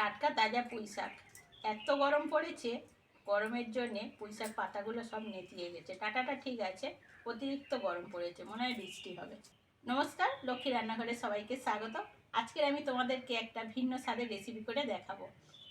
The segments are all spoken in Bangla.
টাটকা তাজা পুঁই শাক। এত গরম পড়েছে, গরমের জন্যে পুঁই শাক পাতাগুলো সব নেতিয়ে গেছে। ডাটাটা ঠিক আছে, অতিরিক্ত গরম পড়েছে, মনে হয় বৃষ্টি হবে। নমস্কার, লক্ষ্মী রান্নাঘরে সবাইকে স্বাগত। আজকের আমি তোমাদেরকে একটা ভিন্ন স্বাদের রেসিপি করে দেখাবো।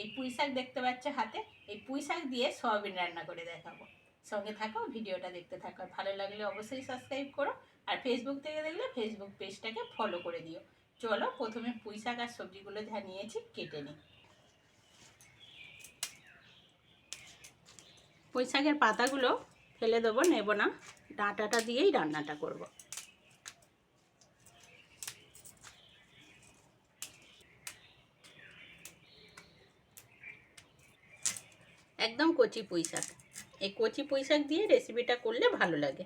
এই পুঁই শাক দেখতে পাচ্ছ হাতে, এই পুঁই শাক দিয়ে সয়াবিন রান্না করে দেখাবো। সঙ্গে থাকো, ভিডিওটা দেখতে থাকো। ভালো লাগলে অবশ্যই সাবস্ক্রাইব করো, আর ফেসবুক থেকে দেখলে ফেসবুক পেজটাকে ফলো করে দিও। চলো, প্রথমে পুঁই শাক আর সবজিগুলো যা নিয়েছি কেটে নিই। পুঁই শাকের পাতাগুলো ফেলে দেবো, নেব না। ডাঁটাটা দিয়েই রান্নাটা করব। একদম কচি পুঁই শাক। এই কচি পুঁই শাক দিয়ে রেসিপিটা করলে ভালো লাগে।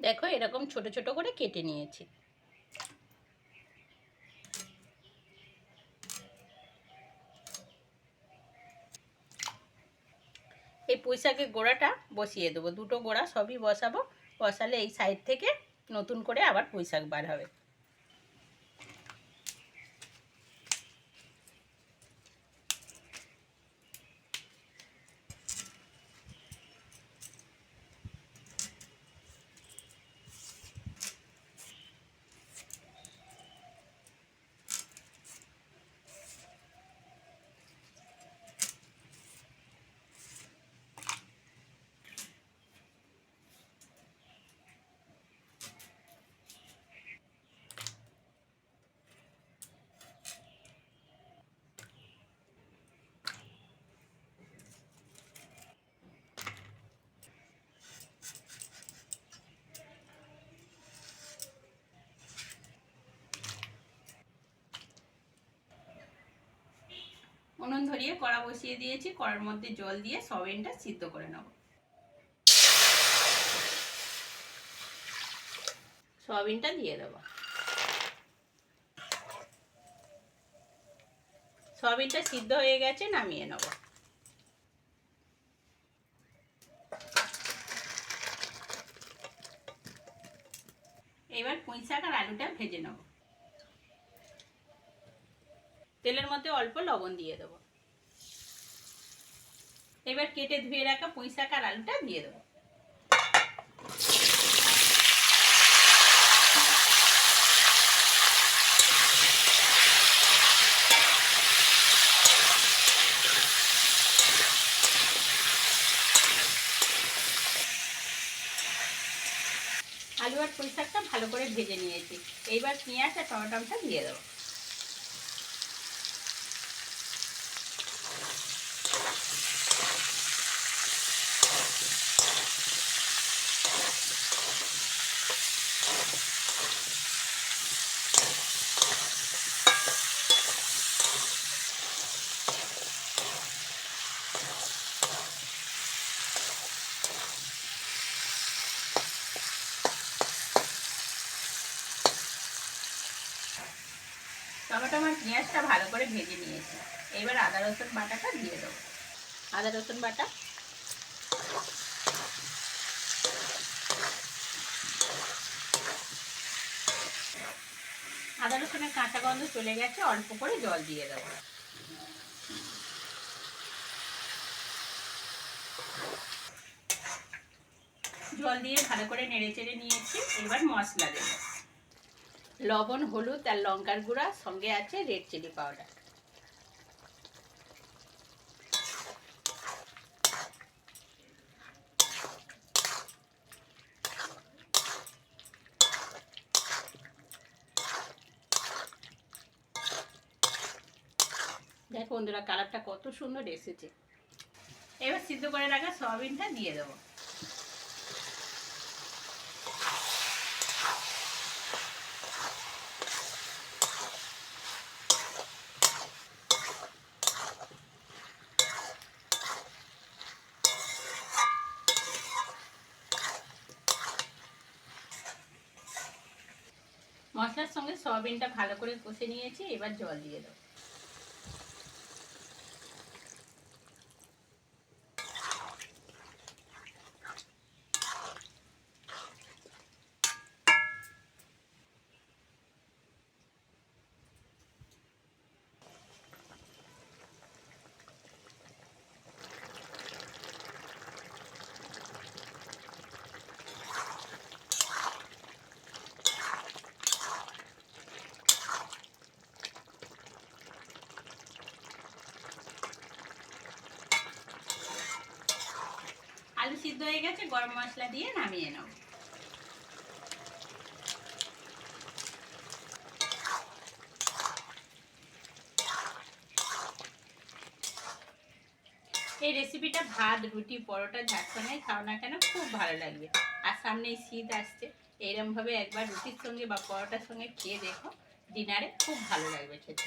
দেখো এরকম ছোট ছোট করে কেটে নিয়েছি। এই পুঁইশাকের গোড়াটা বসিয়ে দেবো। দুটো গোড়া সবই বসাবো। বসালে এই সাইড থেকে নতুন করে আবার পুঁইশাক বার হবে। উনুন ধরিয়ে কড়া বসিয়ে দিয়েছি, কড়ার মধ্যে জল দিয়ে সয়াবিনটা সিদ্ধ করে নেব। সয়াবিনটা দিয়ে দেবো। সয়াবিনটা সিদ্ধ হয়ে গেছে, নামিয়ে নেব। এবার পুঁই শাক আর আলুটা ভেজে নেব। তেলের মধ্যে অল্প লবণ দিয়ে দেবো। এবার কেটে ধুয়ে রাখা পুঁই শাক আর আলুটা দিয়ে দেবো। আলু আর পুঁই শাকটা ভালো করে ভেজে নিয়েছি। এইবার পেঁয়াজ আর টমেটোটা দিয়ে দেবো। টমেটো আমার পেঁয়াজটা ভালো করে ভেজে নিয়েছি। এবার আদা, রসুন বাটাটা দিয়ে দেবো। আদা, রসুন বাটা। আদা, রসুনের কাঁচা গন্ধ চলে গেছে, অল্প করে জল দিয়ে দেবো। জল দিয়ে ভালো করে নেড়ে চেড়ে নিয়েছি। এবার মশলা দেবো। লবণ, হলুদ আর লঙ্কার গুঁড়া সঙ্গে আছে রেড চিলি পাউডার। দেখো বন্ধুরা, কালারটা কত সুন্দর এসেছে। এবার সিদ্ধ করে রাখা সয়াবিনটা দিয়ে দেবো। মশলার সঙ্গে সয়াবিনটা ভালো করে কষে নিয়েছি এবার জল দিয়ে দেবো আলু সিদ্ধ হয়ে গেছে, গরম মশলা দিয়ে নামিয়ে নাও। এই রেসিপিটা ভাত, রুটি, পরোটা সঙ্গে খাও না কেন, খুব ভালো লাগবে। আর সামনে শীত আসছে, এইরমভাবে একবার রুটির সঙ্গে বা পরোটার সঙ্গে খেয়ে দেখো ডিনারে খুব ভালো লাগবে খেতে।